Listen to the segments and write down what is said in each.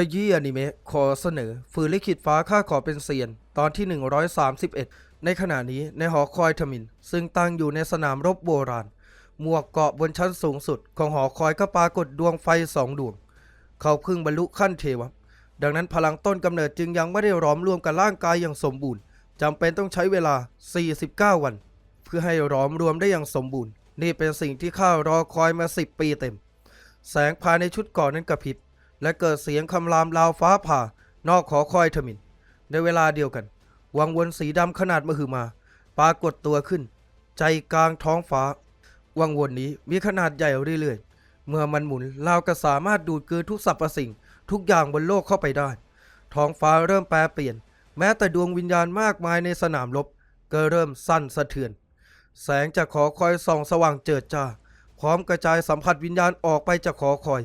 ขยี้อนิเมะขอเสนอ ฝืนลิขิตฟ้าข้าขอเป็นเซียน ตอนที่ 131 ในขณะนี้ในหอคอยทมิน ซึ่งตั้งอยู่ในสนามรบโบราณ หมวกเกาะบนชั้นสูงสุด ของหอคอยก็ปรากฏดวงไฟสองดวง เขาเพิ่งบรรลุขั้นเทวะ ดังนั้นพลังต้นกำเนิดจึงยังไม่ได้หลอมรวมกับร่างกายอย่างสมบูรณ์จำเป็นต้องใช้เวลา 49 วัน เพื่อให้หลอมรวมได้อย่างสมบูรณ์ นี่เป็นสิ่งที่ข้ารอคอยมา 10 ปีเต็ม แสงภายในชุดเก่อนนั้นกระพริบ และเกิดเสียงคำรามลาวฟ้าผ่า นอกขอคอยทมินในเวลาเดียวกัน วังวนสีดำขนาดมหึมา ปรากฏตัวขึ้น ใจกลางท้องฟ้า วังวนนี้มีขนาดใหญ่เรื่อยๆ เมื่อมันหมุนลาวก็สามารถดูดกลืนทุกสรรพสิ่ง ทุกอย่างบนโลกเข้าไปได้ ท้องฟ้าเริ่มแปรเปลี่ยน แม้แต่ดวงวิญญาณมากมายในสนามรบก็เริ่มสั่นสะเทือน แสงจากขอคอยส่องสว่างเจิดจ้าพร้อมกระจายสัมผัสวิญญาณออกไปจากขอคอย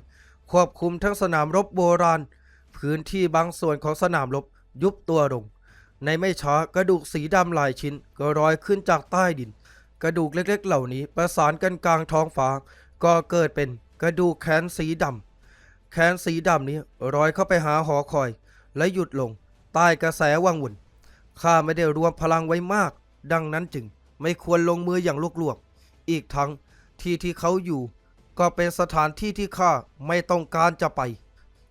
ควบคุมทั้งสนามรบโบราณ พื้นที่บางส่วนของสนามรบยุบตัวลง ในไม่ช้ากระดูกสีดำหลายชิ้นก็ลอยขึ้นจากใต้ดิน กระดูกเล็กๆ เหล่านี้ประสานกันกลางท้องฟ้า ก็เกิดเป็นกระดูกแขนสีดำแขนสีดำนี้ลอยเข้าไปหาหอคอย และหยุดลง ใต้กระแสวังวนข้าไม่ได้รวมพลังไว้มาก ดังนั้นจึงไม่ควรลงมืออย่างลวกๆอีกทั้งที่ที่เขาอยู่ ก็เป็นสถานที่ที่ข้าไม่ต้องการจะไป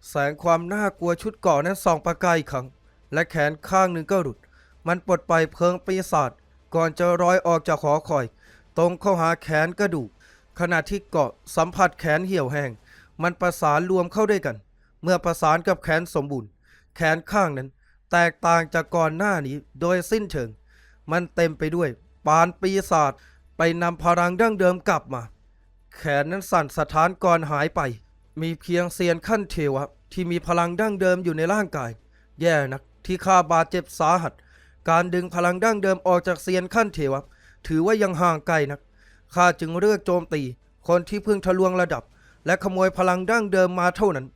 แสงความน่ากลัวชุดเกาะนั้นส่องประกายอีกครั้งและแขนข้างหนึ่งก็หลุด มันปลดไปเพลิงปีศาจก่อนจะร้อยออกจากหอคอย ตรงเข้าหาแขนกระดูกขณะที่เกาะสัมผัสแขนเหี่ยวแห้งมันประสานรวมเข้าด้วยกัน เมื่อประสานกับแขนสมบูรณ์ แขนข้างนั้น แตกต่างจากก่อนหน้านี้โดยสิ้นเชิง มันเต็มไปด้วยปานปีศาจไปนำพลังดั้งเดิมกลับมา แขนนั้นสั่นสะท้านก่อนหายไป มีเพียงเซียนขั้นเทวะที่มีพลังดั้งเดิมอยู่ในร่างกาย แย่นักที่ข้าบาดเจ็บสาหัส การดึงพลังดั้งเดิมออกจากเซียนขั้นเทวะ ถือว่ายังห่างไกลนักข้าจึงเลือกโจมตี คนที่เพิ่งทะลวงระดับ และขโมยพลังดั้งเดิมมาเท่านั้น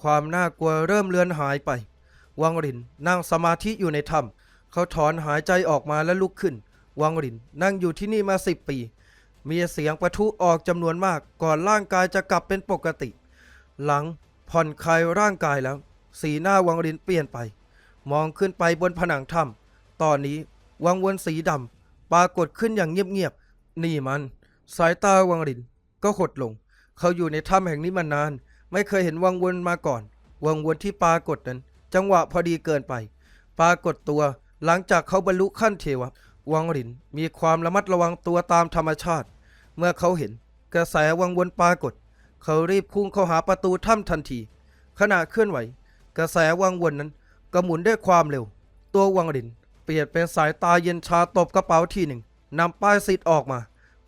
ความน่ากลัวเริ่มเลือนหายไป วังรินนั่งสมาธิอยู่ในถ้ำเขาถอนหายใจออกมาและลุกขึ้น วังรินนั่งอยู่ที่นี่มาสิบปี มีเสียงประทุออกจำนวนมากก่อนร่างกายจะกลับเป็นปกติ หลังผ่อนคลายร่างกายแล้ว สีหน้าวังรินเปลี่ยนไป มองขึ้นไปบนผนังถ้ำตอนนี้วังวนสีดำปรากฏขึ้นอย่างเงียบๆนี่มัน สายตาวังรินก็หดลง เขาอยู่ในถ้ำแห่งนี้มานาน ไม่เคยเห็นวังวนมาก่อน วังวนที่ปรากฏนั้น จังหวะพอดีเกินไป ปรากฏตัวหลังจากเขาบรรลุขั้นเทวะวังรินมีความระมัดระวังตัวตามธรรมชาติ เมื่อเขาเห็นกระแสวังวนปรากฏ เขารีบพุ่งเข้าหาประตูถ้ำทันที ขณะเคลื่อนไหว กระแสวังวนนั้นก็หมุนด้วยความเร็ว ตัววังรินเปลี่ยนเป็นสายตาเย็นชาตบกระเป๋าทีหนึ่งนำป้ายสิทธิ์ออกมา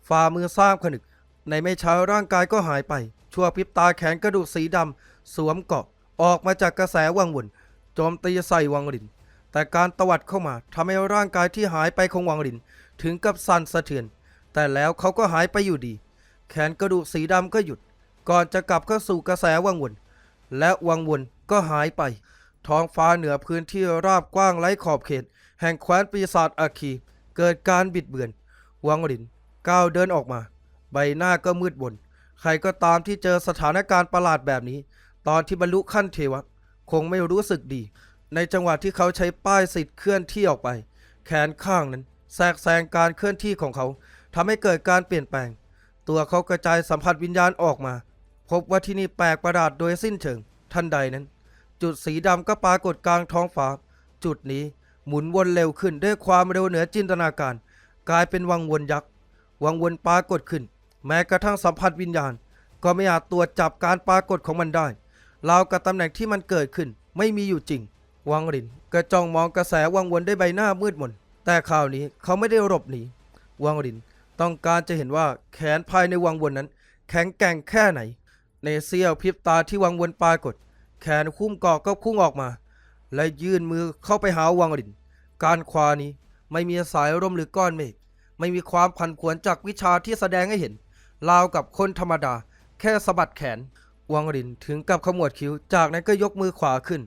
ฝ่ามือสร้างผนึก ในไม่ช้าร่างกายก็หายไป ชั่วพริบตาแขนกระดูกสีดำสวมเกาะออกมาจากกระแสวังวนโจมตีใส่วังริน แต่การตวัดเข้ามาทำให้ร่างกายที่หายไปของวังริน ถึงกับสั่นสะเทือน แต่แล้วเขาก็หายไปอยู่ดี แขนกระดูกสีดำก็หยุด ก่อนจะกลับเข้าสู่กระแสวังวน และวังวนก็หายไป ท้องฟ้าเหนือพื้นที่ราบกว้างไร้ขอบเขต แห่งแคว้นปีศาจอาคีเกิดการบิดเบือน วังรินก้าวเดินออกมา ใบหน้าก็มืดบน ใครก็ตามที่เจอสถานการณ์ประหลาดแบบนี้ ตอนที่บรรลุขั้นเทวะ คงไม่รู้สึกดี ในจังหวะที่เขาใช้ป้ายสิทธิ์เคลื่อนที่ออกไป แขนข้างนั้นแทรกแซงการเคลื่อนที่ของเขา ทำให้เกิดการเปลี่ยนแปลง ตัวเขากระจายสัมผัสวิญญาณออกมา พบว่าที่นี่แปลกประหลาดโดยสิ้นเชิง ทันใดนั้น จุดสีดำก็ปรากฏกลางท้องฟ้า จุดนี้หมุนวนเร็วขึ้นด้วยความเร็วเหนือจินตนาการ กลายเป็นวังวนยักษ์ วังวนปรากฏขึ้น แม้กระทั่งสัมผัสวิญญาณ ก็ไม่อาจตรวจจับการปรากฏของมันได้ราวกับตำแหน่งที่มันเกิดขึ้นไม่มีอยู่จริง วังรินก็จ้องมองกระแสวังวนด้วยใบหน้ามืดมน แต่คราวนี้เขาไม่ได้หลบหนี วังริน ต้องการจะเห็นว่าแขนภายในวังวนนั้น แข็งแกร่งแค่ไหน ในเสี้ยวพริบตาที่วังวนปรากฏแขนคุ้มกาะก็พุ่งออกมา และยื่นมือเข้าไปหาวังริน การควานี้ไม่มีสายลมหรือก้อนเมฆไม่มีความผันผวนจากวิชาที่แสดงให้เห็นราวกับคนธรรมดา แค่สะบัดแขน วังรินถึงกับขมวดคิ้ว จากนั้นก็ยกมือขวาขึ้น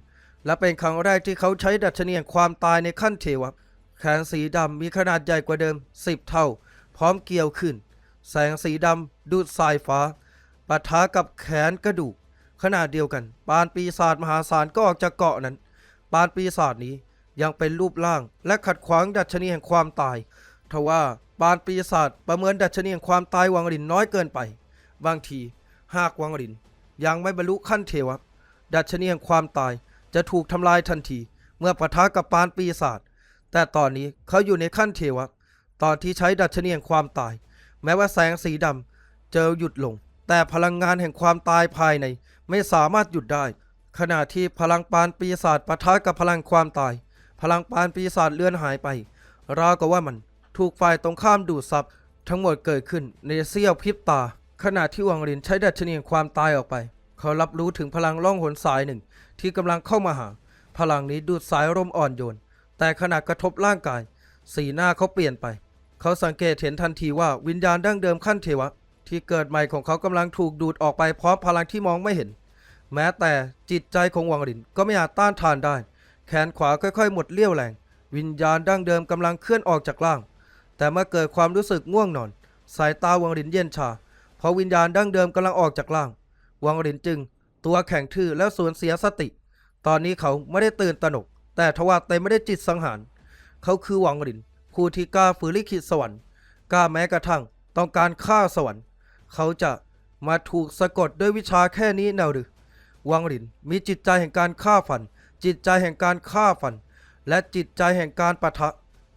และเป็นครั้งแรกที่เขาใช้ดัชนีแห่งความตายในขั้นเทวะแขนสีดำมีขนาดใหญ่กว่าเดิมสิบเท่า พร้อมเกี่ยวขึ้น แสงสีดำดูดสายฟ้าปะทะกับแขนกระดูก ขณะเดียวกัน ปานปีศาจมหาศาลก็ออกจากเกาะนั้น ปานปีศาจนี้ยังเป็นรูปร่างและขัดขวางดัชนีแห่งความตายทว่าปานปีศาจประเมินดัชนีแห่งความตายวังรินน้อยเกินไป บางทีหากวังรินยังไม่บรรลุขั้นเทวะดัชนีแห่งความตายจะถูกทำลายทันที เมื่อปะทะกับปานปีศาจแต่ตอนนี้เขาอยู่ในขั้นเทวะ ตอนที่ใช้ดัชนีแห่งความตาย แม้ว่าแสงสีดำจะหยุดลง แต่พลังงานแห่งความตายภายในไม่สามารถหยุดได้ ขณะที่พลังปานปีศาจปะทะกับพลังความตาย พลังปานปีศาจเลื่อนหายไป ราวกับว่ามันถูกฝ่ายตรงข้ามดูดซับทั้งหมดเกิดขึ้นในเสี้ยวพริบตา ขณะที่วังรินใช้ดัชนีแห่งความตายออกไป เขารับรู้ถึงพลังล่องหนสายหนึ่ง ที่กำลังเข้ามาหา พลังนี้ดูดสายลมอ่อนโยน แต่ขณะกระทบร่างกาย สีหน้าเขาเปลี่ยนไป เขาสังเกตเห็นทันทีว่าวิญญาณดั้งเดิมขั้นเทวะ ที่เกิดใหม่ของเขากำลังถูกดูดออกไปพร้อมพลังที่มองไม่เห็น แม้แต่จิตใจของวังรินก็ไม่อาจต้านทานได้ แขนขวาค่อยๆ หมดเลี้ยวแรง วิญญาณดั้งเดิมกำลังเคลื่อนออกจากร่าง แต่เมื่อเกิดความรู้สึกง่วงนอน สายตาวังรินเย็นชาเพราะวิญญาณดั้งเดิมกำลังออกจากร่าง วังรินจึง ตัวแข็งทื่อแล้วสูญเสียสติ ตอนนี้เขาไม่ได้ตื่นตระหนก แต่ทว่าเต็มไม่ได้จิตสังหาร เขาคือวังริน ผู้ที่กล้าฝืนลิขิตสวรรค์ กล้าแม้กระทั่งต้องการฆ่าสวรรค์ เขาจะมาถูกสะกดด้วยวิชาแค่นี้แนวหรือวังรินมีจิตใจแห่งการฆ่าฟัน จิตใจแห่งการฆ่าฟัน และจิตใจแห่งการปะทะ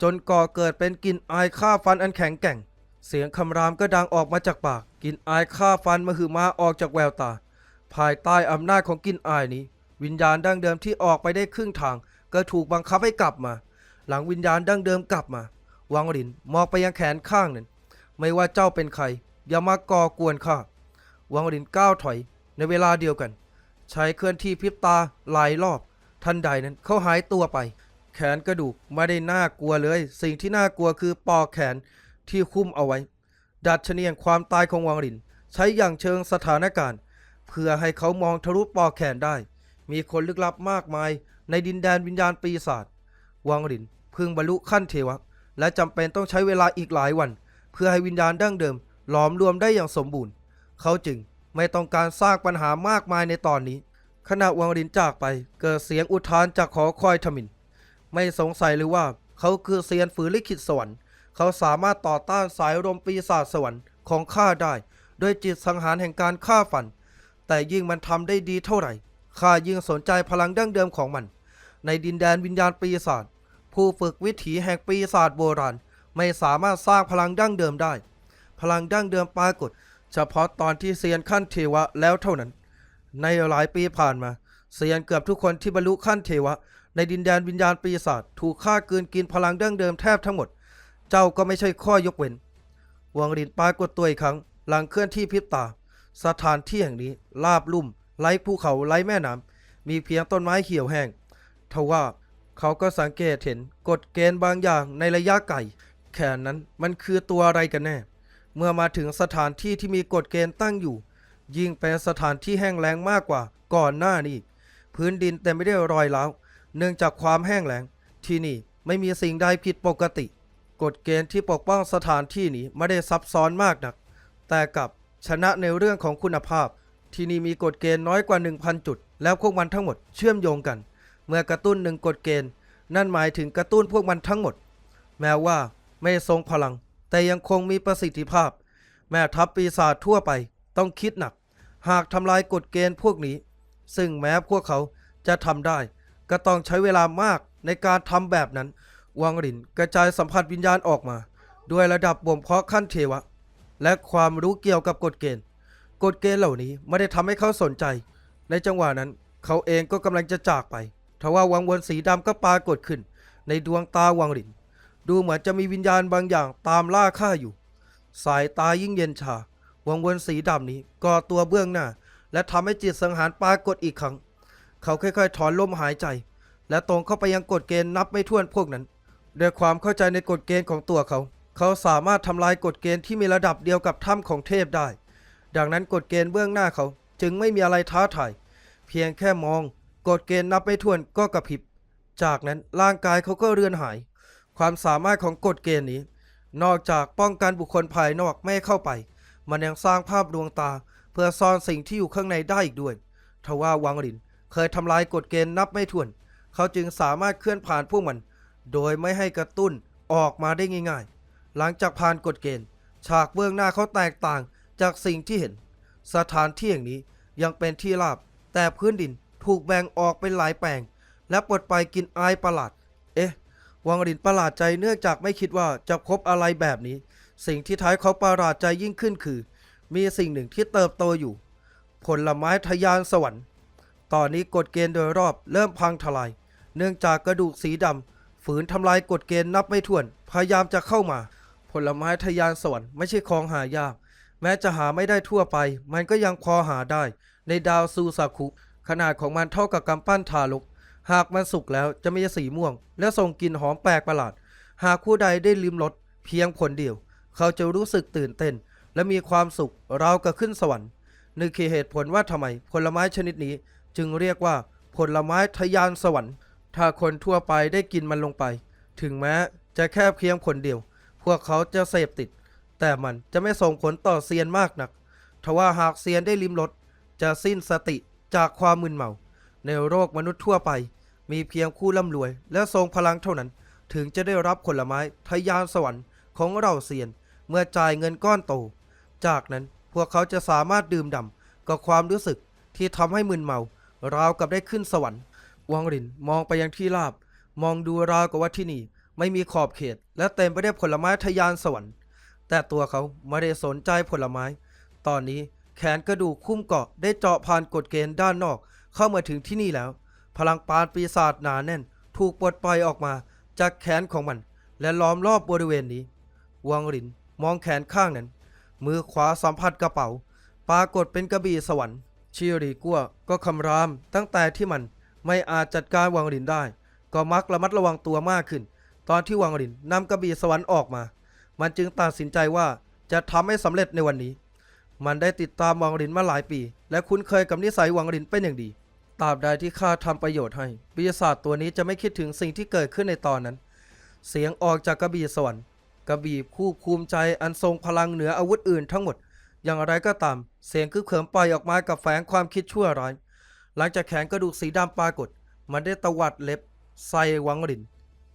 จนก่อเกิดเป็นกลิ่นอายฆ่าฟันอันแข็งแกร่ง เสียงคำรามก็ดังออกมาจากปากกลิ่นอายฆ่าฟันมหึมาออกจากแววตา ภายใต้อำนาจของกลิ่นอายนี้ วิญญาณดั้งเดิมที่ออกไปได้ครึ่งทาง ก็ถูกบังคับให้กลับมา หลังวิญญาณดั้งเดิมกลับมา วังรินมองไปยังแขนข้างนั้นไม่ว่าเจ้าเป็นใคร อย่ามาก่อกวนข้าวังรินก้าวถอยในเวลาเดียวกัน ใช้เคลื่อนที่พริบตาหลายรอบ ทันใดนั้นเขาหายตัวไป แขนกระดูกไม่ได้น่ากลัวเลย สิ่งที่น่ากลัวคือปอกแขนที่คุ้มเอาไว้ ดัดชนีแห่งความตายของวังริน ใช้อย่างเชิงสถานการณ์ เพื่อให้เขามองทะลุปอกแขนได้ มีคนลึกลับมากมายในดินแดนวิญญาณปีศาจ วังรินพึ่งบรรลุขั้นเทวะ และจำเป็นต้องใช้เวลาอีกหลายวัน เพื่อให้วิญญาณดั้งเดิม หลอมรวมได้อย่างสมบูรณ์ เขาจึงไม่ต้องการสร้างปัญหามากมายในตอนนี้ ขณะวังรินจากไปเกิดเสียงอุทานจากหอคอยทมิน ไม่สงสัยหรือว่า เขาคือเซียนฝืนลิขิตสวรรค์ เขาสามารถต่อต้านสายลมปีศาจสวรรค์ของข้าได้ ด้วยจิตสังหารแห่งการฆ่าฟัน แต่ยิ่งมันทำได้ดีเท่าไหร่ข้ายิ่งสนใจพลังดั้งเดิมของมัน ในดินแดนวิญญาณปีศาจ ผู้ฝึกวิถีแห่งปีศาจโบราณ ไม่สามารถสร้างพลังดั้งเดิมได้ พลังดั้งเดิมปรากฏ เฉพาะตอนที่เซียนขั้นเทวะแล้วเท่านั้น ในหลายปีผ่านมา เซียนเกือบทุกคนที่บรรลุขั้นเทวะ ในดินแดนวิญญาณปีศาจถูกฆ่ากืนกินพลังดั้งเดิมแทบทั้งหมด เจ้าก็ไม่ใช่ข้อยกเว้นวังรินปรากฏตัวอีกครั้ง หลังเคลื่อนที่พิบตา สถานที่แห่งนี้ลาบลุ่มไร้ภูเขาไร้แม่น้ำมีเพียงต้นไม้เหี่ยวแห้งทว่า เขาก็สังเกตเห็นกฎเกณฑ์บางอย่างในระยะไกลแค่นั้นมันคือตัวอะไรกันแน่ เมื่อมาถึงสถานที่ที่มีกฎเกณฑ์ตั้งอยู่ ยิ่งเป็นสถานที่แห้งแล้งมากกว่าก่อนหน้านี้ พื้นดินเต็มไปด้วยรอยร้าวเนื่องจากความแห้งแล้ง ที่นี่ไม่มีสิ่งใดผิดปกติ กฎเกณฑ์ที่ปกป้องสถานที่นี้ไม่ได้ซับซ้อนมากนัก แต่กับชนะในเรื่องของคุณภาพ ที่นี่มีกฎเกณฑ์น้อยกว่า 1,000 จุด แล้วพวกมันทั้งหมดเชื่อมโยงกัน เมื่อกระตุ้นหนึ่งกฎเกณฑ์ นั่นหมายถึงกระตุ้นพวกมันทั้งหมด แม้ว่าไม่ทรงพลัง แต่ยังคงมีประสิทธิภาพ แม่ทัพปีศาจทั่วไปต้องคิดหนัก หากทำลายกฎเกณฑ์พวกนี้ ซึ่งแม้พวกเขาจะทำได้ ก็ต้องใช้เวลามากในการทำแบบนั้น วังรินกระจายสัมผัสวิญญาณออกมา ด้วยระดับบ่มเพาะขั้นเทวะ และความรู้เกี่ยวกับกฎเกณฑ์ กฎเกณฑ์เหล่านี้ไม่ได้ทำให้เขาสนใจ ในจังหวะนั้น เขาเองก็กำลังจะจากไป ทว่าวังวนสีดำก็ปรากฏขึ้น ในดวงตาวังริน ดูเหมือนจะมีวิญญาณบางอย่างตามล่าข้าอยู่ สายตายิ่งเย็นชา วังวนสีดำนี้ก่อตัวเบื้องหน้า และทำให้จิตสังหารปรากฏอีกครั้ง เขาค่อยๆ ถอนลมหายใจ และตรงเข้าไปยังกฎเกณฑ์นับไม่ถ้วนพวกนั้นด้วยความเข้าใจในกฎเกณฑ์ของตัวเขา เขาสามารถทำลายกฎเกณฑ์ที่มีระดับเดียวกับถ้ำของเทพได้ ดังนั้นกฎเกณฑ์เบื้องหน้าเขาจึงไม่มีอะไรท้าทาย เพียงแค่มอง กฎเกณฑ์นับไม่ถ้วนก็กระพริบ จากนั้นร่างกายเขาก็เรือนหาย ความสามารถของกฎเกณฑ์นี้ นอกจากป้องกันบุคคลภายนอกไม่เข้าไป มันยังสร้างภาพดวงตา เพื่อซ่อนสิ่งที่อยู่ข้างในได้อีกด้วยททว่าวังหลินเคยทำลายกฎเกณฑ์นับไม่ถ้วน เขาจึงสามารถเคลื่อนผ่านพวกมัน โดยไม่ให้กระตุ้นออกมาได้ง่าย ๆ หลังจากผ่านกฎเกณฑ์ ฉากเบื้องหน้าเขาแตกต่างจากสิ่งที่เห็น สถานที่อย่างนี้ยังเป็นที่ราบแต่พื้นดิน ถูกแบ่งออกเป็นหลายแปลง และปลดไปกินอายประหลาด เอ๊ะ วังหลินประหลาดใจเนื่องจากไม่คิดว่าจะพบอะไรแบบนี้ สิ่งที่ท้ายเขาประหลาดใจยิ่งขึ้นคือ มีสิ่งหนึ่งที่เติบโตอยู่ ผลไม้ทะยานสวรรค์ ตอนนี้กฎเกณฑ์โดยรอบเริ่มพังทลาย เนื่องจากกระดูกสีดำฝืนทำลายกฎเกณฑ์นับไม่ถ้วน พยายามจะเข้ามา ผลไม้ทะยานสวรรค์ไม่ใช่ของหายากแม้จะหาไม่ได้ทั่วไป มันก็ยังพอหาได้ในดาวซูซาคุ ขนาดของมันเท่ากับกำปั้นทารก หากมันสุกแล้วจะมีสีม่วง และส่งกลิ่นหอมแปลกประหลาด หากผู้ใดได้ลิ้มรสเพียงผลเดียว เขาจะรู้สึกตื่นเต้น และมีความสุขราวกับขึ้นสวรรค์นี่คือเหตุผลว่าทำไมผลไม้ชนิดนี้ จึงเรียกว่าผลไม้ทยานสวรรค์ ถ้าคนทั่วไปได้กินมันลงไป ถึงแม้จะแค่เพียงผลเดียว พวกเขาจะเสพติด แต่มันจะไม่ส่งผลต่อเซียนมากนักทว่าหากเซียนได้ลิ้มรสจะสิ้นสติ จากความมึนเมา ในโลกมนุษย์ทั่วไป มีเพียงผู้ร่ำรวย และทรงพลังเท่านั้น ถึงจะได้รับผลไม้ทยานสวรรค์ของเราเซียน เมื่อจ่ายเงินก้อนโต จากนั้นพวกเขาจะสามารถดื่มด่ำกับความรู้สึกที่ทำให้มึนเมาราวกับได้ขึ้นสวรรค์ วังรินมองไปยังที่ราบ มองดูราวกับว่าที่นี่ ไม่มีขอบเขต และเต็มไปด้วยผลไม้ทยานสวรรค์ แต่ตัวเขาไม่ได้สนใจผลไม้ ตอนนี้ แขนกระดูกคุ้มเกาะได้เจาะผ่านกฎเกณฑ์ด้านนอก เข้ามาถึงที่นี่แล้ว พลังปานปีศาจหนาแน่น ถูกปลดปล่อยออกมา จากแขนของมัน และล้อมรอบบริเวณนี้ วังรินมองแขนข้างนั้น มือขวาสัมผัสกระเป๋า ปรากฏเป็นกระบี่สวรรค์ชิรีกัวก็คำรามตั้งแต่ที่มันไม่อาจจัดการวังรินได้ ก็มักระมัดระวังตัวมากขึ้น ตอนที่วังรินนำกระบี่สวรรค์ออกมา มันจึงตัดสินใจว่าจะทำให้สำเร็จในวันนี้ มันได้ติดตามวังรินมาหลายปี และคุ้นเคยกับนิสัยวังรินเป็นอย่างดีตราบใดที่ข้าทำประโยชน์ให้ปีศาจตัวนี้จะไม่คิดถึงสิ่งที่เกิดขึ้นในตอนนั้น เสียงออกจากกระบี่สวรรค์กระบี่ผู้ภูมิใจอันทรงพลังเหนืออาวุธอื่นทั้งหมด อย่างไรก็ตาม เสียงคือเขิมปล่อยออกมากับแฝงความคิดชั่วร้าย หลังจากแขนกระดูกสีดำปรากฏ มันได้ตวัดเล็บใส่วังริน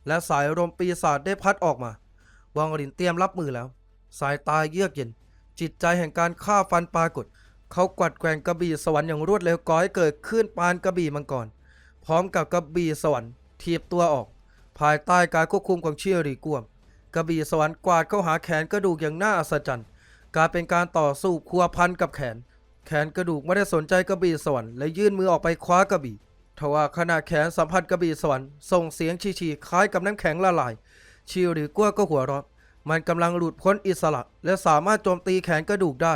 และสายลมปีศาจได้พัดออกมา วังรินเตรียมรับมือแล้ว สายตาเยือกเย็น จิตใจแห่งการฆ่าฟันปรากฏ เขากวัดแกว่งกระบี่สวรรค์อย่างรวดเร็วก่อให้เกิดขึ้นปานกระบี่มังกรพร้อมกับกระบี่สวรรค์ทีบตัวออก ภายใต้การควบคุมของเชียรีกวมกระบี่สวรรค์กวาดเข้าหาแขนกระดูกอย่างน่าอัศจรรย์การเป็นการต่อสู้พัวพันกับแขน แขนกระดูกไม่ได้สนใจกระบี่สวรรค์และยื่นมือออกไปคว้ากระบี่ทว่าขณะแขนสัมผัสกระบี่สวรรค์ส่งเสียงชีๆคล้ายกับน้ำแข็งละลายชิวหรือกลัวก็หัวเราะ มันกำลังหลุดพ้นอิสระ และสามารถโจมตีแขนกระดูกได้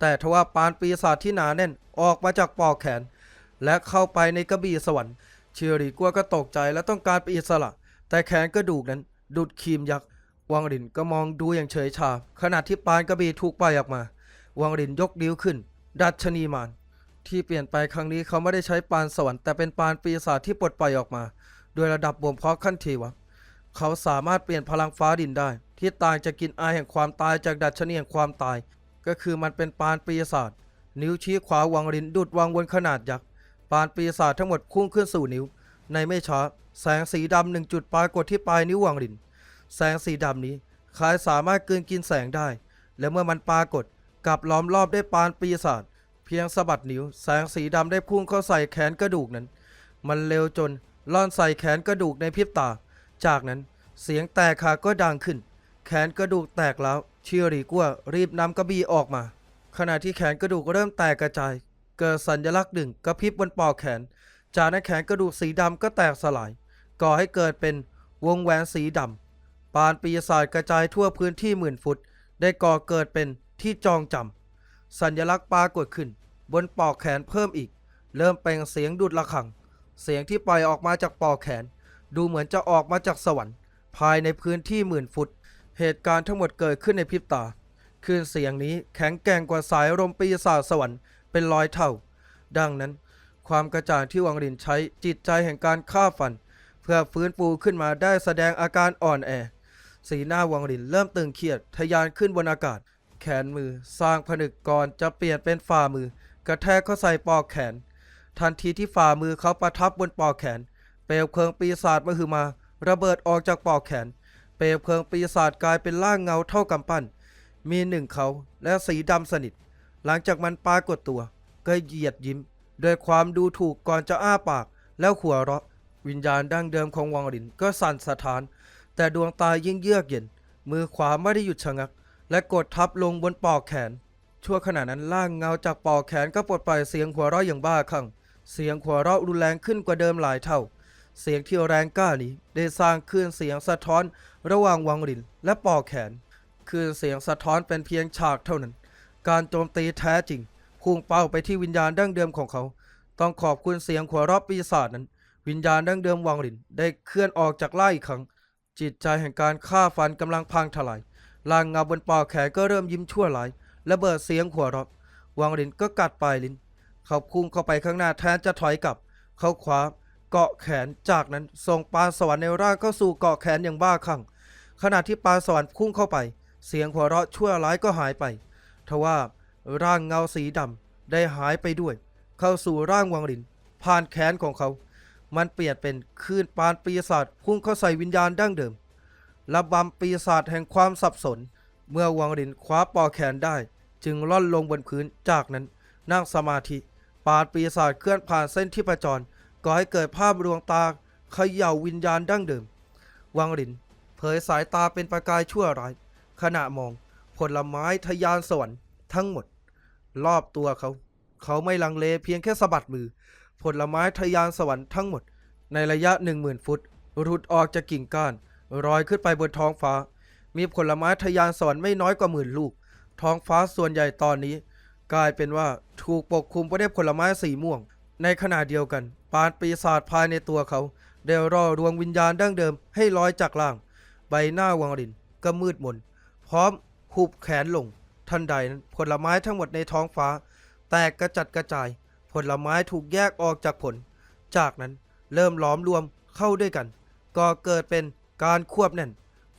แต่ทว่าปานปีศาจที่หนาแน่นออกมาจากปอกแขน และเข้าไปในกระบี่สวรรค์เชียรีกัวก็ตกใจและต้องการเป็นอิสระ แต่แขนกระดูกนั้นดุดคีมยักษ์วังรินก็มองดูอย่างเฉยชา ขณะที่ปานกระบี่ถูกปล่อยออกมา วังรินยกนิ้วขึ้น ดัชนีมาน ที่เปลี่ยนไปครั้งนี้เขาไม่ได้ใช้ปานสวรรค์แต่เป็นปานปีศาจที่ปลดปล่อยออกมา โดยระดับบ่มเพาะขั้นเทวะ เขาสามารถเปลี่ยนพลังฟ้าดินได้ ที่ต่างจากกินอายแห่งความตายจากดัชนีแห่งความตาย ก็คือมันเป็นปานปีศาจนิ้วชี้ขวาวังรินดุดวางบนขนาดยักษ์ปานปีศาจทั้งหมดพุ่งขึ้นสู่นิ้ว ในไม่ช้าแสงสีดำหนึ่งจุดปรากฏที่ปลายนิ้ววังริน แสงสีดำนี้คล้ายสามารถกลืนกินแสงได้ และเมื่อมันปรากฏกลับล้อมรอบได้ปานปีศาจเพียงสะบัดนิ้ว แสงสีดำได้พุ่งเข้าใส่แขนกระดูกนั้น มันเร็วจนล่อนใส่แขนกระดูกในพริบตา จากนั้นเสียงแตกขาก็ดังขึ้น แขนกระดูกแตกแล้วเชียรีกัวรีบนำกระบี่ออกมา ขณะที่แขนกระดูกเริ่มแตกกระจาย เกิดสัญลักษณ์หนึ่งกระพริบบนปอกแขน จากนั้นแขนกระดูกสีดำก็แตกสลาย ก่อให้เกิดเป็นวงแหวนสีดำปานปีศาจกระจายทั่วพื้นที่หมื่นฟุต ได้ก่อเกิดเป็นที่จองจำสัญลักษณ์ปรากฏขึ้น บนปอกแขนเพิ่มอีก เริ่มเปล่งเสียงดุดระฆัง เสียงที่ปล่อยออกมาจากปอกแขน ดูเหมือนจะออกมาจากสวรรค์ ภายในพื้นที่หมื่นฟุต เหตุการณ์ทั้งหมดเกิดขึ้นในพริบตาคลื่นเสียงนี้แข็งแกร่งกว่าสายลมปีศาจสวรรค์เป็นร้อยเท่า ดังนั้น ความกระจ่างที่วังรินใช้จิตใจแห่งการฆ่าฟัน เพื่อฟื้นฟูขึ้นมาได้แสดงอาการอ่อนแอ สีหน้าวังรินเริ่มตึงเครียดทะยานขึ้นบนอากาศ แขนมือสร้างผนึกก่อนจะเปลี่ยนเป็นฝ่ามือ กระแทกเข้าใส่ปลอกแขน ทันทีที่ฝ่ามือเขาประทับบนปลอกแขน เปลวเพลิงปีศาจมหึมา ระเบิดออกจากปลอกแขน เปลเพลิงปีศาจกลายเป็นร่างเงาเท่ากำปั้น มีหนึ่งเขาและสีดำสนิท หลังจากมันปรากฏตัว ก็เหยียดยิ้มด้วยความดูถูกก่อนจะอ้าปาก แล้วหัวเราะ วิญญาณดั้งเดิมของวังลินก็สั่นสะท้าน แต่ดวงตายิ่งเยือกเย็น มือขวาไม่ได้หยุดชะงัก และกดทับลงบนปอกแขน ชั่วขณะนั้นร่างเงาจากปอกแขนก็ปลดปล่อยเสียงหัวเราะอย่างบ้าคลั่งเสียงหัวเราะรุนแรงขึ้นกว่าเดิมหลายเท่า เสียงที่แรงกล้านี้ได้สร้างคลื่นเสียงสะท้อนระหว่างวังลินและปอกแขนคลื่นเสียงสะท้อนเป็นเพียงฉากเท่านั้น การโจมตีแท้จริงพุ่งเป้าไปที่วิญญาณดั้งเดิมของเขา ต้องขอบคุณเสียงหัวเราะปีศาจนั้น วิญญาณดั้งเดิมวังลินได้เคลื่อนออกจากไล่อีกครั้ง จิตใจแห่งการฆ่าฟันกำลังพังทลายร่างเงาบนปอกแขนก็เริ่มยิ้มชั่วร้ายระเบิดเสียงหัวเราะวังลินก็กัดปลายลิ้น เขาพุ่งเข้าไปข้างหน้าแทนจะถอยกลับ เขาคว้า เกาะแขน จากนั้นส่งปานสวรรค์ในร่างเข้าสู่เกาะแขนอย่างบ้าคลั่ง ขณะที่ปานสวรรค์พุ่งเข้าไป เสียงหัวเราะชั่วร้ายก็หายไป ทว่าร่างเงาสีดำได้หายไปด้วย เข้าสู่ร่างวังลิน ผ่านแขนของเขา มันเปลี่ยนเป็นคลื่นปานปีศาจพุ่งเข้าใส่วิญญาณดั้งเดิมระบำปีศาจแห่งความสับสน เมื่อวังลินคว้าปอแขนได้ จึงล่อนลงบนพื้นจากนั้นนั่งสมาธิปานปีศาจเคลื่อนผ่านเส้นที่ประจร ก่อให้เกิดภาพดวงตาเขย่าวิญญาณดั้งเดิม วังลิน เผยสายตาเป็นประกายชั่วร้าย ขณะมอง ผลไม้ทยานสวรรค์ทั้งหมด รอบตัวเขา เขาไม่ลังเลเพียงแค่สะบัดมือ ผลไม้ทยานสวรรค์ทั้งหมด ในระยะหนึ่งหมื่นฟุตหลุดออกจากกิ่งก้านลอยขึ้นไปบนท้องฟ้า มีผลไม้ทยานสวรรค์ไม่น้อยกว่าหมื่นลูก ท้องฟ้าส่วนใหญ่ตอนนี้ กลายเป็นว่าถูกปกคลุมไปด้วยผลไม้สีม่วง ในขณะเดียวกัน ปานปีศาจภายในตัวเขา ได้รอรวงวิญญาณดั้งเดิมให้ลอยจากล่าง ใบหน้าวังรินก็มืดมน พร้อมหุบแขนลง ทันใดนั้นผลไม้ทั้งหมดในท้องฟ้า แตกกระจัดกระจาย ผลไม้ถูกแยกออกจากผล จากนั้นเริ่มหลอมรวมเข้าด้วยกัน ก็เกิดเป็นการควบแน่น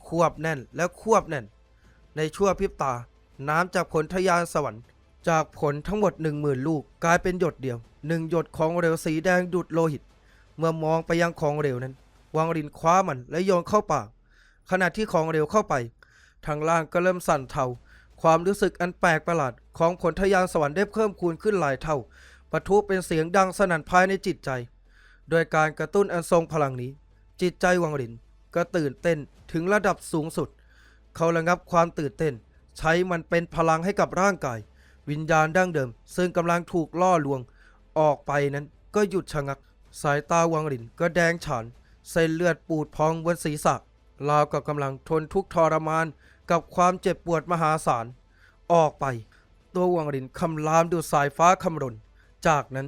ควบแน่นและควบแน่น ในชั่วพริบตา น้ำจากผลทยานสวรรค์ จากผลทั้งหมดหนึ่งหมื่นลูกกลายเป็นหยดเดียว หนึ่งหยดของเหลวสีแดงดุดโลหิต เมื่อมองไปยังของเหลวนั้นวางรินคว้ามันและโยนเข้าปาก ขณะที่ของเหลวเข้าไป ทางล่างก็เริ่มสั่นเทา ความรู้สึกอันแปลกประหลาดของผลทยานสวรรค์ได้เพิ่มคูณขึ้นหลายเท่า ปะทุเป็นเสียงดังสนั่นภายในจิตใจ โดยการกระตุ้นอันทรงพลังนี้ จิตใจวังรินก็ตื่นเต้นถึงระดับสูงสุด เขาระงับความตื่นเต้น ใช้มันเป็นพลังให้กับร่างกาย วิญญาณดั้งเดิม ซึ่งกำลังถูกล่อลวง ออกไปนั้นก็หยุดชะงัก สายตาวังรินก็แดงฉาน เส้นเลือดปูดพองบนศีรษะราวกับกำลังทนทุกข์ทรมานกับความเจ็บปวดมหาศาล ออกไป ตัววังรินคำรามดูสายฟ้าคำรน จากนั้น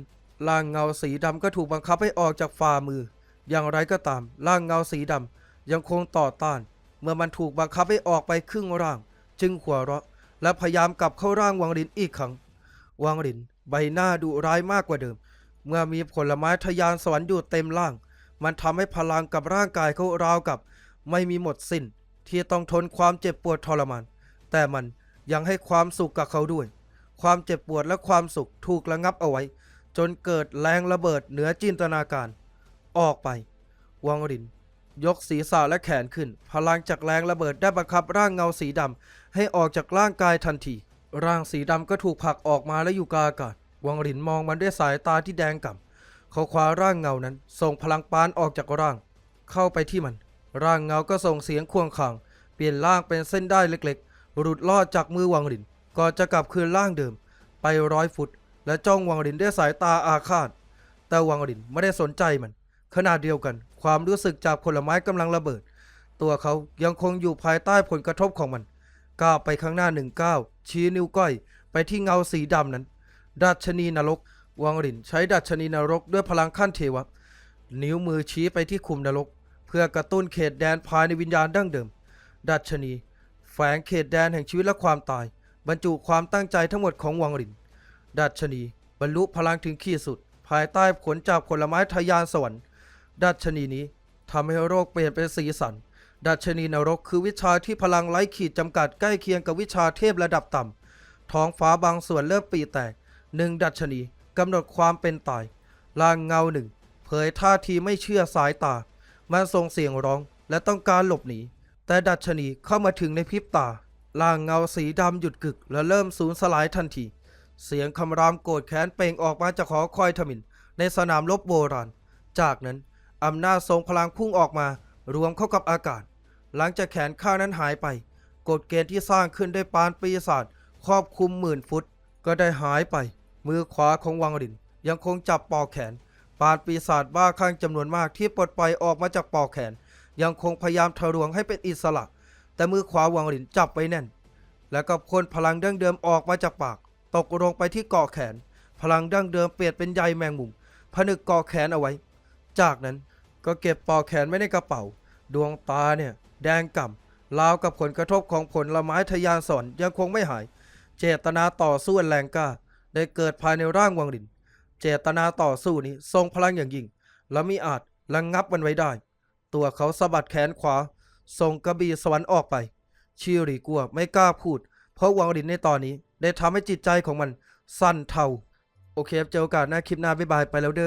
ร่างเงาสีดำก็ถูกบังคับให้ออกจากฝ่ามือ อย่างไรก็ตามร่างเงาสีดำยังคงต่อต้าน เมื่อมันถูกบังคับให้ออกไปครึ่งร่าง จึงหัวเราะ และพยายามกลับเข้าร่างวังรินอีกครั้งวังริน ใบหน้าดุร้ายมากกว่าเดิม เมื่อมีผลไม้ทะยานสวรรค์อยู่เต็มร่าง มันทำให้พลังกับร่างกายเขาราวกับ ไม่มีหมดสิ้น ที่ต้องทนความเจ็บปวดทรมาน แต่มันยังให้ความสุขกับเขาด้วย ความเจ็บปวดและความสุขถูกระงับเอาไว้ จนเกิดแรงระเบิดเหนือจินตนาการ ออกไปวังรินยกศีรษะและแขนขึ้น พลังจากแรงระเบิดได้บังคับร่างเงาสีดำให้ออกจากร่างกายทันที ร่างสีดำก็ถูกผลักออกมาและอยู่กลางอากาศ วังรินมองมันด้วยสายตาที่แดงก่ำเขาคว้าร่างเงานั้น ส่งพลังปานออกจากร่าง เข้าไปที่มัน ร่างเงาก็ส่งเสียงควงคาง เปลี่ยนร่างเป็นเส้นได้เล็กๆ หลุดลอดจากมือวังริน ก่อนจะกลับคืนร่างเดิม ไปร้อยฟุต และจ้องวังรินด้วยสายตาอาฆาต แต่วังรินไม่ได้สนใจมัน ขณะเดียวกัน ความรู้สึกจากผลไม้กำลังระเบิด ตัวเขายังคงอยู่ภายใต้ผลกระทบของมัน ก้าวไปข้างหน้าหนึ่งก้าวชี้นิ้วก้อย ไปที่เงาสีดำนั้น ดัชนีนรก วังรินใช้ดัชนีนรกด้วยพลังขั้นเทวะ นิ้วมือชี้ไปที่คุมนรก เพื่อกระตุ้นเขตแดนภายในวิญญาณดั้งเดิม ดัชนี แฝงเขตแดนแห่งชีวิตและความตาย บรรจุความตั้งใจทั้งหมดของวังริน ดัชนี บรรลุพลังถึงขีดสุด ภายใต้ผลจากผลไม้ทยานสวรรค์ ดัชนีนี้ทำให้โรคเปลี่ยนเป็นสีสัน ดัชนีนรกคือวิชาที่พลังไร้ขีดจำกัดใกล้เคียงกับวิชาเทพระดับต่ำ ท้องฟ้าบางส่วนเริ่มปีแตกหนึ่งดัชนีกำหนดความเป็นตายร่างเงาหนึ่งเผยท่าทีไม่เชื่อสายตา มันส่งเสียงร้องและต้องการหลบหนี แต่ดัชนีเข้ามาถึงในพริบตาร่างเงาสีดำหยุดกึก และเริ่มสูญสลายทันที เสียงคำรามโกรธแค้นเป่งออกมาจากหอคอยทมินในสนามรบโบราณ จากนั้นอำนาจทรงพลังพุ่งออกมา รวมเข้ากับอากาศ หลังจากแขนข้างนั้นหายไป กฎเกณฑ์ที่สร้างขึ้นด้วยปานปีศาจครอบคลุมหมื่นฟุต ก็ได้หายไป มือขวาของวังรินยังคงจับปอกแขน ปานปีศาจบ้าคลั่งจำนวนมากที่ปลดปล่อยออกมาจากปอกแขน ยังคงพยายามทะลวงให้เป็นอิสระ แต่มือขวาวังรินจับไว้แน่น แล้วก็พ่นพลังดั้งเดิมออกมาจากปาก ตกลงไปที่เกาะแขน พลังดั้งเดิมเปลี่ยนเป็นใยแมงมุมผนึกเกาะแขนเอาไว้ จากนั้น ก็เก็บปอกแขนไว้ในกระเป๋า ดวงตาเนี่ย แดงก่ำราวกับผลกระทบของผลละไม้ทยานสอนยังคงไม่หาย เจตนาต่อสู้แรงกล้า ได้เกิดภายในร่างวังริน เจตนาต่อสู้นี้ทรงพลังอย่างยิ่ง และมิอาจระงงับมันไว้ได้ ตัวเขาสะบัดแขนขวาส่งกระบี่สวรรค์ออกไป ชิริกัวไม่กล้าพูด เพราะวังรินในตอนนี้ได้ทำให้จิตใจของมันสั่นเทาโอเคครับเจอโอกาสหน้าคลิปหน้าบ๊ายบายไปแล้วเด้อ